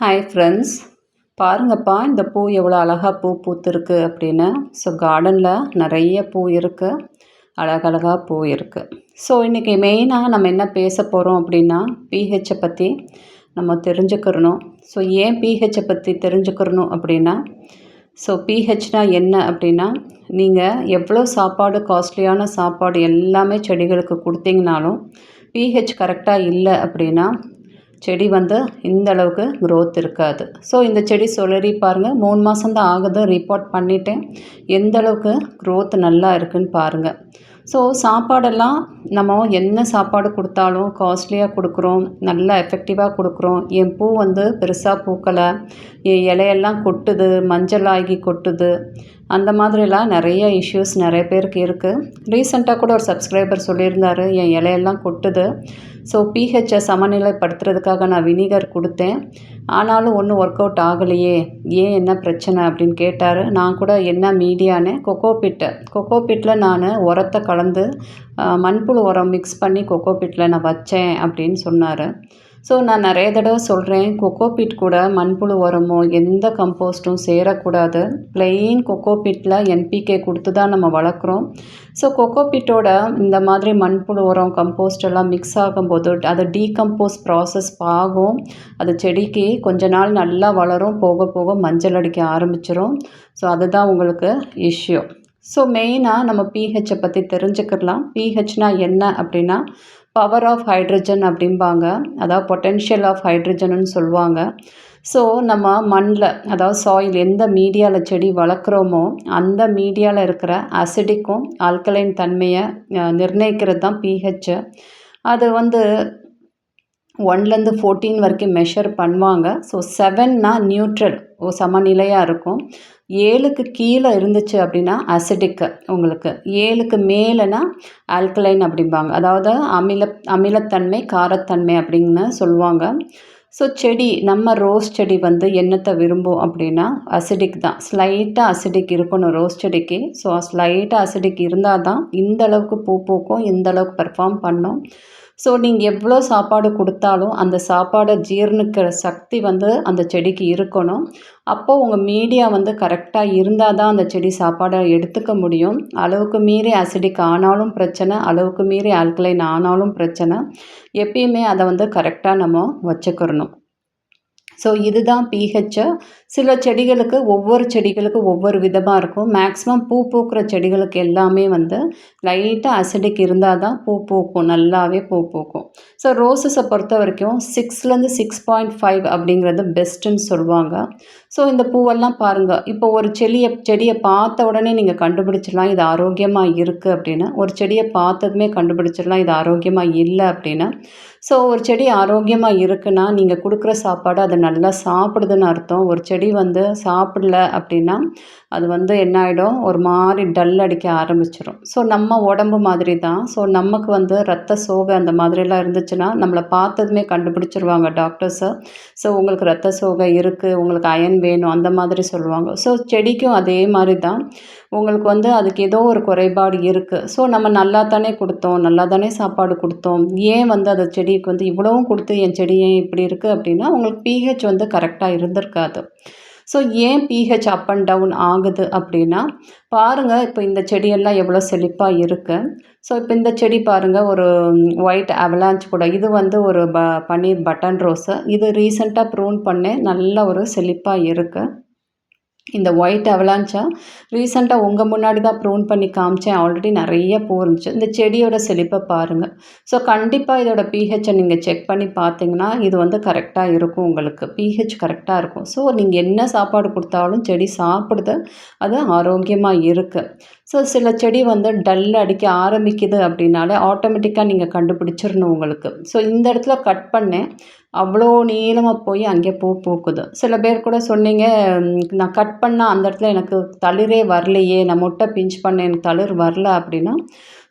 Hi friends பாருங்கப்பா இந்த பூ எவ்வளோ அழகாக பூ பூத்துருக்கு அப்படின்னு. ஸோ கார்டனில் நிறைய பூ இருக்குது அழகழகாக பூ இருக்குது ஸோ இன்றைக்கி மெயினாக நம்ம என்ன பேச போகிறோம் அப்படின்னா பிஹெச்சை பற்றி நம்ம தெரிஞ்சுக்கிறணும். ஸோ ஏன் பிஹெச்சை பற்றி தெரிஞ்சுக்கிறணும் அப்படின்னா ஸோ பிஹெச்னா என்ன அப்படின்னா நீங்கள் எவ்வளோ சாப்பாடு காஸ்ட்லியான சாப்பாடு எல்லாமே செடிகளுக்கு கொடுத்தீங்கனாலும் பிஹெச் கரெக்டாக இல்லை அப்படின்னா செடி வந்து இந்த அளவுக்கு க்ரோத் இருக்காது. ஸோ இந்த செடி சொலரி பாருங்கள் மூணு மாதம் தான் ஆகுது. ரிப்போர்ட் பண்ணிவிட்டேன் எந்த அளவுக்கு க்ரோத் நல்லா இருக்குதுன்னு பாருங்கள் ஸோ சாப்பாடெல்லாம் நம்ம என்ன சாப்பாடு கொடுத்தாலும் காஸ்ட்லியாக கொடுக்குறோம். நல்லா எஃபெக்டிவாக கொடுக்குறோம். என் பூ வந்து பெருசாக பூக்கலை. என் இலையெல்லாம் கொட்டுது. மஞ்சள் ஆகி கொட்டுது. அந்த மாதிரிலாம் நிறைய இஷ்யூஸ் நிறைய பேருக்கு இருக்குது ரீசெண்டாக கூட ஒரு சப்ஸ்கிரைபர் சொல்லியிருந்தாரு. என் இலையெல்லாம் கொட்டுது. ஸோ பிஹெச்சை சமநிலைப்படுத்துறதுக்காக நான் வினிகர் கொடுத்தேன். ஆனாலும் ஒன்றும் ஒர்க் அவுட் ஆகலையே. ஏன் என்ன பிரச்சனை அப்படின்னு கேட்டார். நான் கூட என்ன மீடியான்னு கொக்கோபிட்டை கொக்கோபிட்டில் நான் உரத்தை கலந்து மண்புழு உரம் மிக்ஸ் பண்ணி கொக்கோபிட்டில் நான் வச்சேன் அப்படின்னு சொன்னார். ஸோ நான் நிறைய தடவை சொல்கிறேன் கொக்கோபிட் கூட மண்புழு உரமோ எந்த கம்போஸ்ட்டும் சேரக்கூடாது. பிளெயின் கொக்கோபிட்டில் என்பிகே கொடுத்து தான் நம்ம வளர்க்குறோம். ஸோ கொக்கோபிட்டோட இந்த மாதிரி மண்புழு உரம் கம்போஸ்ட் எல்லாம் மிக்ஸ் ஆகும்போது அது டீகம்போஸ் ப்ராசஸ் ஆகும். அது செடிக்கு கொஞ்ச நாள் நல்லா வளரும் போக போக மஞ்சள் அடிக்க ஆரம்பிச்சிடும் ஸோ அதுதான் உங்களுக்கு இஷ்யூ ஸோ மெயினாக நம்ம பிஹெச்சை பற்றி தெரிஞ்சுக்கலாம் பிஹெச்னால் என்ன அப்படின்னா பவர் ஆஃப் ஹைட்ரஜன் அப்படிம்பாங்க. அதாவது பொட்டென்ஷியல் ஆஃப் ஹைட்ரஜனுன்னு சொல்லுவாங்க. ஸோ நம்ம மண்ணில் அதாவது சாயில் எந்த மீடியாவில் செடி வளர்க்குறோமோ அந்த மீடியாவில் இருக்கிற அசிடிக்கும் ஆல்கலைன் தன்மையை நிர்ணயிக்கிறது தான் பிஹெச்சு அது வந்து ஒன்லேருந்து ஃபோர்டீன் வரைக்கும் மெஷர் பண்ணுவாங்க. ஸோ செவன்னா நியூட்ரல் ஓ சமநிலையாக இருக்கும். ஏழுக்கு கீழே இருந்துச்சு அப்படின்னா அசிடிக்கு உங்களுக்கு. ஏழுக்கு மேலேனா ஆல்கலைன் அப்படிம்பாங்க. அதாவது அமில அமிலத்தன்மை காரத்தன்மை அப்படின்னு சொல்லுவாங்க. ஸோ செடி நம்ம ரோஸ் செடி வந்து என்னத்தை விரும்பும் அப்படின்னா அசிடிக் தான். ஸ்லைட்டாக அசிடிக் இருக்கணும் ரோஸ் செடிக்கு. ஸோ ஸ்லைட்டாக அசிடிக் இருந்தால் தான் இந்த அளவுக்கு பூ பூக்கும் இந்த அளவுக்கு பெர்ஃபார்ம் பண்ணும். ஸோ நீங்கள் எவ்வளோ சாப்பாடு கொடுத்தாலும் அந்த சாப்பாடை ஜீர்ணிக்கிற சக்தி வந்து அந்த செடிக்கு இருக்கணும். அப்போது உங்கள் மீடியா வந்து கரெக்டாக இருந்தால் தான் அந்த செடி சாப்பாடை எடுத்துக்க முடியும். அளவுக்கு மீறி அசிடிக் ஆனாலும் பிரச்சனை அளவுக்கு மீறி ஆல்கலைன் ஆனாலும் பிரச்சனை. எப்பயுமே அதை வந்து கரெக்டாக நம்ம வச்சுக்கிறணும். ஸோ இதுதான் பிஹெச்சை சில செடிகளுக்கு ஒவ்வொரு செடிகளுக்கு ஒவ்வொரு விதமாக இருக்கும். மேக்ஸிமம் பூ பூக்கிற செடிகளுக்கு எல்லாமே வந்து லைட்டாக அசிடிக் இருந்தால் தான் பூ பூக்கும். நல்லாவே பூ பூக்கும். ஸோ ரோசஸை பொறுத்த வரைக்கும் சிக்ஸ்லேருந்து சிக்ஸ் பாயிண்ட் ஃபைவ் அப்படிங்கிறது பெஸ்ட்டுன்னு சொல்லுவாங்க. ஸோ இந்த பூவெல்லாம் பாருங்கள் இப்போ ஒரு செடியை செடியை பார்த்த உடனே நீங்கள் கண்டுபிடிச்சிடலாம் இது ஆரோக்கியமாக இருக்குது அப்படின்னு. ஒரு செடியை பார்த்ததுமே கண்டுபிடிச்சிடலாம் இது ஆரோக்கியமாக இல்லை அப்படின்னு. ஸோ ஒரு செடி ஆரோக்கியமாக இருக்குன்னா நீங்கள் கொடுக்குற சாப்பாடு அதை நல்லா சாப்பிடுதுன்னு அர்த்தம். ஒரு செடி செடி வந்து சாப்பிடல அப்படின்னா அது வந்து என்ன ஆகிடும் ஒரு மாதிரி டல் அடிக்க ஆரம்பிச்சிடும் ஸோ நம்ம உடம்பு மாதிரி தான் ஸோ நமக்கு வந்து ரத்த சோகை அந்த மாதிரிலாம் இருந்துச்சுன்னா நம்மளை பார்த்ததுமே கண்டுபிடிச்சிருவாங்க டாக்டர்ஸு ஸோ உங்களுக்கு ரத்த சோகை இருக்குது உங்களுக்கு அயன் வேணும் அந்த மாதிரி சொல்லுவாங்க. ஸோ செடிக்கும் அதே மாதிரி தான் உங்களுக்கு வந்து அதுக்கு ஏதோ ஒரு குறைபாடு இருக்குது ஸோ நம்ம நல்லா தானே கொடுத்தோம் நல்லா தானே சாப்பாடு கொடுத்தோம். ஏன் வந்து அந்த செடிக்கு வந்து இவ்வளவும் கொடுத்து என் செடி ஏன் இப்படி இருக்குது அப்படின்னா உங்களுக்கு பிஹெச் வந்து கரெக்டாக இருந்திருக்காது. ஸோ ஏன் பிஹெச் அப் அண்ட் டவுன் ஆகுது அப்படின்னா பாருங்கள் இப்போ இந்த செடியெல்லாம் எவ்வளோ செழிப்பாக இருக்குது ஸோ இப்போ இந்த செடி பாருங்கள் ஒரு ஒயிட் அவலாஞ்ச் கூட இது வந்து ஒரு ப பன்னீர் பட்டன் ரோஸு. இது ரீசெண்டாக ப்ரூன் பண்ணேன் நல்ல ஒரு செழிப்பாக இருக்குது இந்த ஒயிட் அவலான்ச்சா ரீசெண்டாக உங்கள் முன்னாடி தான் ப்ரூன் பண்ணி காமிச்சேன். ஆல்ரெடி நிறைய பூ இருந்துச்சு. இந்த செடியோட செழிப்பை பாருங்கள் ஸோ கண்டிப்பாக இதோட பிஹெச்சை நீங்கள் செக் பண்ணி பார்த்தீங்கன்னா இது வந்து கரெக்டாக இருக்கும் உங்களுக்கு. பிஹெச் கரெக்டாக இருக்கும். ஸோ நீங்கள் என்ன சாப்பாடு கொடுத்தாலும் செடி சாப்பிடுது. அது ஆரோக்கியமாக இருக்குது ஸோ சில செடி வந்து டல் அடிக்க ஆரம்பிக்குது அப்படின்னாலே ஆட்டோமேட்டிக்காக நீங்கள் கண்டுபிடிச்சிடணும் உங்களுக்கு. ஸோ இந்த இடத்துல கட் பண்ணேன். அவ்வளோ நீளமாக போய் அங்கே பூ பூக்குது. சில பேர் கூட சொன்னீங்க நான் கட் பண்ணால் அந்த இடத்துல எனக்கு தளிரே வரலையே நான் முட்டை பிஞ்ச் பண்ண எனக்கு தளிர் வரல அப்படின்னா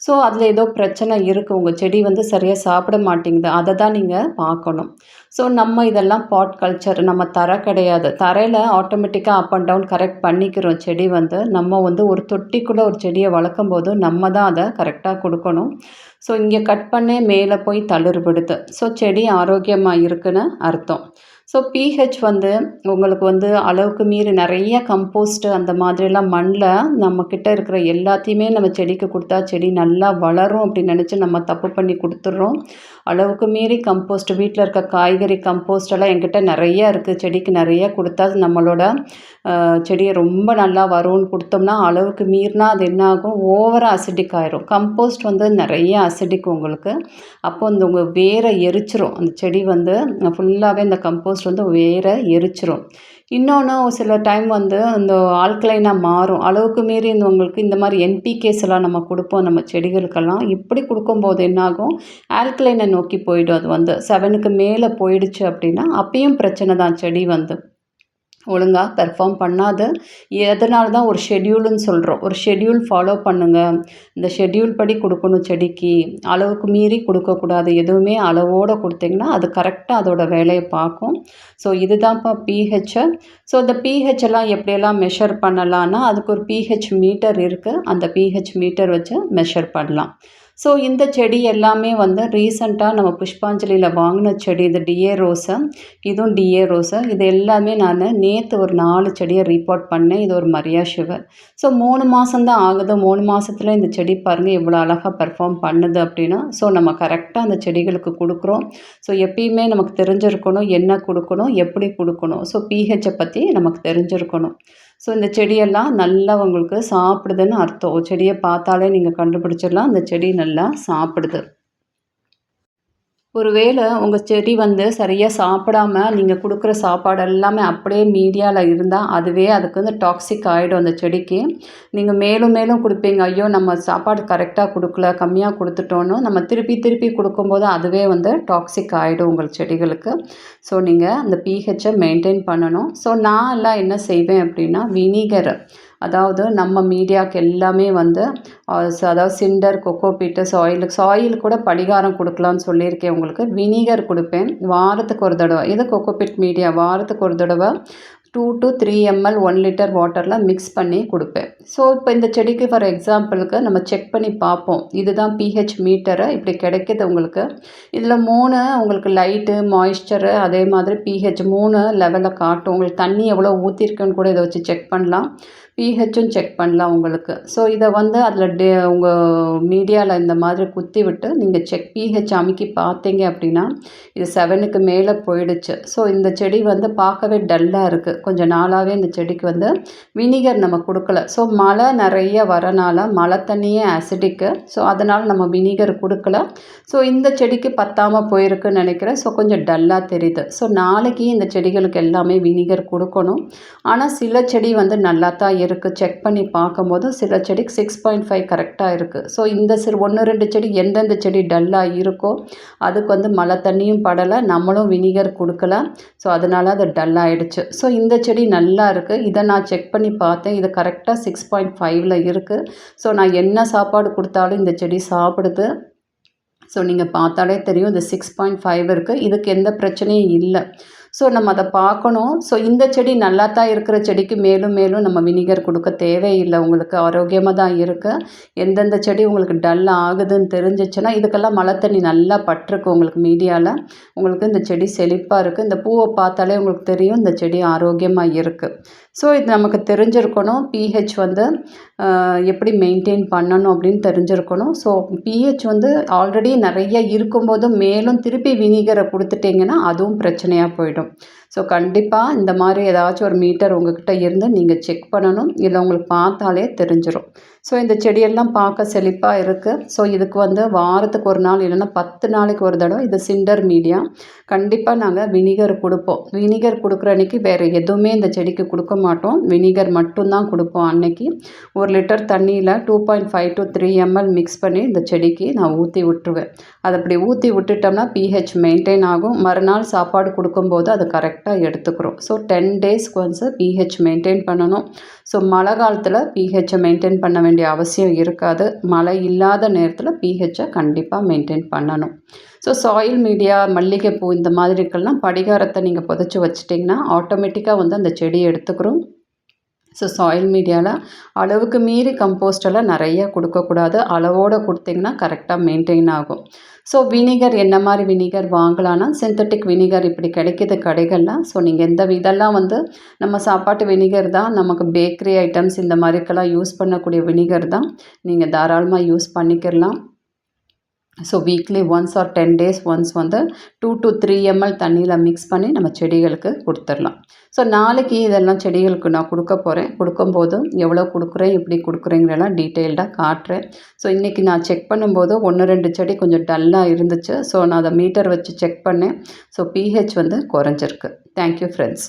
ஸோ அதில் ஏதோ பிரச்சனை இருக்குது உங்கள் செடி வந்து சரியாக சாப்பிட மாட்டேங்குது அதை தான் நீங்கள் பார்க்கணும். ஸோ நம்ம இதெல்லாம் பாட் கல்ச்சர் நம்ம தர கிடையாது. தரையில் ஆட்டோமேட்டிக்காக அப் அண்ட் டவுன் கரெக்ட் பண்ணிக்கிறோம். செடி வந்து நம்ம வந்து ஒரு தொட்டிக்குள்ளே ஒரு செடியை வளர்க்கும் போது நம்ம தான் அதை கரெக்டாக கொடுக்கணும். ஸோ இங்கே கட் பண்ணே மேலே போய் தளர்விடுது ஸோ செடி ஆரோக்கியமாக இருக்குன்னு அர்த்தம். ஸோ பிஹெச் வந்து உங்களுக்கு வந்து அளவுக்கு மீறி நிறைய கம்போஸ்ட்டு அந்த மாதிரிலாம் மண்ணில் நம்மக்கிட்ட இருக்கிற எல்லாத்தையுமே நம்ம செடிக்கு கொடுத்தா செடி நல்லா வளரும் அப்படின்னு நினச்சி நம்ம தப்பு பண்ணி கொடுத்துட்றோம். அளவுக்கு மீறி கம்போஸ்ட் வீட்டில் இருக்க காய்கறி கம்போஸ்ட் எல்லாம் என்கிட்ட நிறைய இருக்குது செடிக்கு நிறைய கொடுத்தா நம்மளோட செடியை ரொம்ப நல்லா வரும்னு கொடுத்தோம்னா அளவுக்கு மீறினா அது என்ன ஆகும்? ஓவராக அசிடிக் ஆயிரும். கம்போஸ்ட் வந்து நிறைய அசிடிக் உங்களுக்கு. அப்போ இந்த உங்கள் வேரை எரிச்சிரும். அந்த செடி வந்து ஃபுல்லாகவே இந்த கம்போஸ்ட் வந்து வேரை எரிச்சிரும். இன்னொன்று சில டைம் வந்து அந்த ஆல்கலைனாக மாறும். அளவுக்கு மீறி இந்த உங்களுக்கு இந்த மாதிரி என்பிகேஸ் எல்லாம் நம்ம கொடுப்போம் நம்ம செடிகளுக்கெல்லாம். இப்படி கொடுக்கும்போது என்னாகும் ஆல்கலைனை நோக்கி போயிடும் அது வந்து. செவனுக்கு மேலே போயிடுச்சு அப்படின்னா அப்பயும் பிரச்சனை தான் செடி வந்து. ஒழுங்காக பெர்ஃபார்ம் பண்ணாது. எதனால தான் ஒரு ஷெட்யூலுன்னு சொல்கிறோம் ஒரு ஷெட்யூல் ஃபாலோ பண்ணுங்கள் இந்த ஷெட்யூல் படி கொடுக்கணும் செடிக்கு. அளவுக்கு மீறி கொடுக்கக்கூடாது. எதுவுமே அளவோடு கொடுத்தீங்கன்னா அது கரெக்டாக அதோட வேலையை பார்க்கும். ஸோ இதுதான்ப்பா பிஹெச்சை ஸோ இந்த பிஹெச் எல்லாம் எப்படியெல்லாம் மெஷர் பண்ணலான்னா அதுக்கு ஒரு பிஹெச் மீட்டர் இருக்குது அந்த பிஹெச் மீட்டர் வச்சு மெஷர் பண்ணலாம். ஸோ இந்த செடி எல்லாமே வந்து ரீசண்டாக நம்ம புஷ்பாஞ்சலியில் வாங்கின செடி இது டிஏ ரோஸை. இதுவும் டிஏ ரோஸை. இது எல்லாமே நான் நேற்று ஒரு நாலு செடியை ரீபார்ட் பண்ணேன். இது ஒரு மரியா ஷுகர் ஸோ மூணு மாதம்தான் ஆகுது. மூணு மாதத்தில் இந்த செடி பாருங்கள் இவ்வளோ அழகாக பெர்ஃபார்ம் பண்ணுது அப்படின்னா ஸோ நம்ம கரெக்டாக அந்த செடிகளுக்கு கொடுக்குறோம். ஸோ எப்பயுமே நமக்கு தெரிஞ்சிருக்கணும் என்ன கொடுக்கணும் எப்படி கொடுக்கணும். ஸோ பிஹெச்சை பற்றி நமக்கு தெரிஞ்சிருக்கணும். ஸோ இந்த செடியெல்லாம் நல்லா உங்களுக்கு சாப்பிடுதுன்னு அர்த்தம். செடியை பார்த்தாலே நீங்கள் கண்டுபிடிச்சிடலாம். அந்த செடி நல்லா சாப்பிடுது. ஒருவேளை உங்கள் செடி வந்து சரியாக சாப்பிடாம நீங்கள் கொடுக்குற சாப்பாடு எல்லாமே அப்படியே மீடியாவில் இருந்தால் அதுவே அதுக்கு வந்து டாக்ஸிக் ஆகிடும் அந்த செடிக்கு. நீங்கள் மேலும் மேலும் கொடுப்பீங்க. ஐயோ நம்ம சாப்பாடு கரெக்டாக கொடுக்கல கம்மியாக கொடுத்துட்டோன்னு நம்ம திருப்பி திருப்பி கொடுக்கும்போது அதுவே வந்து டாக்ஸிக் ஆகிடும் உங்கள் செடிகளுக்கு. ஸோ நீங்கள் அந்த பிஹெச்சை மெயின்டைன் பண்ணணும். ஸோ நான் எல்லாம் என்ன செய்வேன் அப்படின்னா வினிகர். அதாவது நம்ம மீடியாவுக்கு எல்லாமே வந்து அதாவது cinder coco peat soil soil கூட படிகாரம் கொடுக்கலான்னு சொல்லியிருக்கேன் உங்களுக்கு. வினிகர் கொடுப்பேன். வாரத்துக்கு ஒரு தடவை. இது கொக்கோபிட் மீடியா. வாரத்துக்கு ஒரு தடவை two to three ml one litre வாட்டரில் மிக்ஸ் பண்ணி கொடுப்பேன். ஸோ இப்போ இந்த செடிக்கு ஃபார் எக்ஸாம்பிளுக்கு நம்ம செக் பண்ணி பார்ப்போம். இதுதான் பிஹெச் மீட்டரு இப்படி கிடைக்கிது உங்களுக்கு. இதில் மூணு உங்களுக்கு லைட்டு மாய்ஸ்சரு அதே மாதிரி பிஹெச் மூணு லெவலில் காட்டும். உங்களுக்கு தண்ணி எவ்வளோ ஊற்றிருக்குன்னு கூட இதை வச்சு செக் பண்ணலாம். பிஹெச்சும் செக் பண்ணலாம் உங்களுக்கு. ஸோ இதை வந்து அதில் டே உங்கள் மீடியாவில் இந்த மாதிரி குத்தி விட்டு நீங்கள் செக் பிஹெச் அமுக்கி பார்த்தீங்க அப்படின்னா இது செவனுக்கு மேலே போயிடுச்சு. ஸோ இந்த செடி வந்து பார்க்கவே டல்லாக இருக்குது கொஞ்சம் நாளாகவே இந்த செடிக்கு வந்து வினிகர் நம்ம கொடுக்கல. ஸோ மழை நிறைய வரனால மழை தண்ணியே ஆசிடிக்கு ஸோ அதனால் நம்ம வினிகர் கொடுக்கல. ஸோ இந்த செடிக்கு பத்தாமல் போயிருக்குன்னு நினைக்கிறேன். ஸோ கொஞ்சம் டல்லாக தெரியுது. ஸோ நாளைக்கு இந்த செடிகளுக்கு எல்லாமே வினிகர் கொடுக்கணும். ஆனால் சில செடி வந்து நல்லா தான் இருக்குது செக் பண்ணி பார்க்கும்போது சில செடிக்கு சிக்ஸ் பாயிண்ட் ஃபைவ் கரெக்டாக இருக்குது ஸோ இந்த சிறு ஒன்று ரெண்டு செடி எந்தெந்த செடி டல்லாக இருக்கோ அதுக்கு வந்து மழை தண்ணியும் படலை நம்மளும் வினிகர் கொடுக்கல. ஸோ அதனால் அது டல்லாகிடுச்சு ஸோ இந்த செடி நல்லா இருக்குது இதை நான் செக் பண்ணி பார்த்தேன். இது கரெக்டாக சிக்ஸ் பாயிண்ட் ஃபைவ்ல இருக்குது ஸோ நான் என்ன சாப்பாடு கொடுத்தாலும் இந்த செடி சாப்பிடுது. ஸோ நீங்கள் பார்த்தாலே தெரியும் இந்த சிக்ஸ் பாயிண்ட் ஃபைவ் இருக்குது இதுக்கு எந்த பிரச்சனையும் இல்லை. ஸோ நம்ம அதை பார்க்கணும். ஸோ இந்த செடி நல்லா தான் இருக்கிற செடிக்கு மேலும் மேலும் நம்ம வினிகர் கொடுக்க தேவையில்லை. உங்களுக்கு ஆரோக்கியமாக தான் இருக்குது எந்தெந்த செடி உங்களுக்கு டல் ஆகுதுன்னு தெரிஞ்சிச்சுன்னா இதுக்கெல்லாம் மழை தண்ணி நல்லா பட்டிருக்கு உங்களுக்கு மீடியாவில் உங்களுக்கு இந்த செடி செழிப்பாக இருக்குது இந்த பூவை பார்த்தாலே உங்களுக்கு தெரியும் இந்த செடி ஆரோக்கியமாக இருக்குது ஸோ இது நமக்கு தெரிஞ்சிருக்கணும். பிஹெச் வந்து எப்படி மெயின்டைன் பண்ணணும் அப்படின்னு தெரிஞ்சிருக்கணும். ஸோ பிஹெச் வந்து ஆல்ரெடி நிறைய இருக்கும்போது மேலும் திருப்பி வினிகரை கொடுத்துட்டிங்கன்னா அதுவும் பிரச்சனையாக போயிடும். ஸோ கண்டிப்பாக இந்த மாதிரி ஏதாச்சும் ஒரு மீட்டர் உங்கள்கிட்ட இருந்து நீங்கள் செக் பண்ணணும். இல்லை உங்களுக்கு பார்த்தாலே தெரிஞ்சிடும் ஸோ இந்த செடியெல்லாம் பார்க்க செழிப்பாக இருக்குது ஸோ இதுக்கு வந்து வாரத்துக்கு ஒரு நாள் இல்லைன்னா பத்து நாளைக்கு ஒரு தடவை இது சிண்டர் மீடியா கண்டிப்பாக நாங்கள் வினிகர் கொடுப்போம். வினிகர் கொடுக்குற அன்றைக்கி வேறு எதுவுமே இந்த செடிக்கு கொடுக்க மாட்டோம். வினிகர் மட்டும்தான் கொடுப்போம் அன்னைக்கு. ஒரு லிட்டர் தண்ணியில் two point five to three ml mix பண்ணி இந்த செடிக்கு நான் ஊற்றி விட்டுருவேன். அதை அப்படி ஊற்றி விட்டுட்டோம்னா பிஹெச் மெயின்டைன் ஆகும். மறுநாள் சாப்பாடு கொடுக்கும்போது அது கரெக்டாக எடுத்துக்கிறோம். ஸோ டென் டேஸ்க்கு வந்து பிஹெச் மெயின்டைன் பண்ணணும். ஸோ மழை காலத்தில் பிஹெச்சை மெயின்டைன் பண்ண வேண்டிய அவசியம் இருக்காது. மழை இல்லாத நேரத்தில் பிஹெச்சை கண்டிப்பாக மெயின்டைன் பண்ணணும். ஸோ சாயில் மீடியா மல்லிகைப்பூ இந்த மாதிரிக்கெல்லாம் படிகாரத்தை நீங்கள் புதைச்சி வச்சிட்டிங்கன்னா ஆட்டோமேட்டிக்காக வந்து அந்த செடி எடுத்துக்கிறோம். ஸோ சாயில் மீடியாவில் அளவுக்கு மீறி கம்போஸ்டெல்லாம் நிறைய கொடுக்கக்கூடாது. அளவோடு கொடுத்திங்கன்னா கரெக்டாக மெயின்டைன் ஆகும். ஸோ வினிகர் என்ன மாதிரி வினிகர் வாங்கலான்னா சிந்தட்டிக் வினிகர் இப்படி கிடைக்கிது கடைகள்லாம் ஸோ நீங்கள் எந்த இதெல்லாம் வந்து நம்ம சாப்பாட்டு வினிகர் தான். நமக்கு பேக்கரி ஐட்டம்ஸ் இந்த மாதிரிக்கெல்லாம் யூஸ் பண்ணக்கூடிய வினிகர் தான். நீங்கள் தாராளமாக use பண்ணிக்கிறலாம் so weekly once or ten days once வந்து டூ டு த்ரீ எம்எல் தண்ணியில் மிக்ஸ் பண்ணி நம்ம செடிகளுக்கு கொடுத்துர்லாம் ஸோ நாளைக்கு இதெல்லாம் செடிகளுக்கு நான் கொடுக்க போகிறேன் கொடுக்கும்போது எவ்வளோ கொடுக்குறேன் எப்படி கொடுக்குறேங்கிறலாம் டீட்டெயில்டாக காட்டுறேன். ஸோ இன்றைக்கி நான் செக் பண்ணும்போது ஒன்று ரெண்டு செடி கொஞ்சம் டல்லாக இருந்துச்சு. ஸோ நான் அதை மீட்டர் வச்சு செக் பண்ணேன். ஸோ பிஹெச் வந்து குறைஞ்சிருக்கு. Thank you friends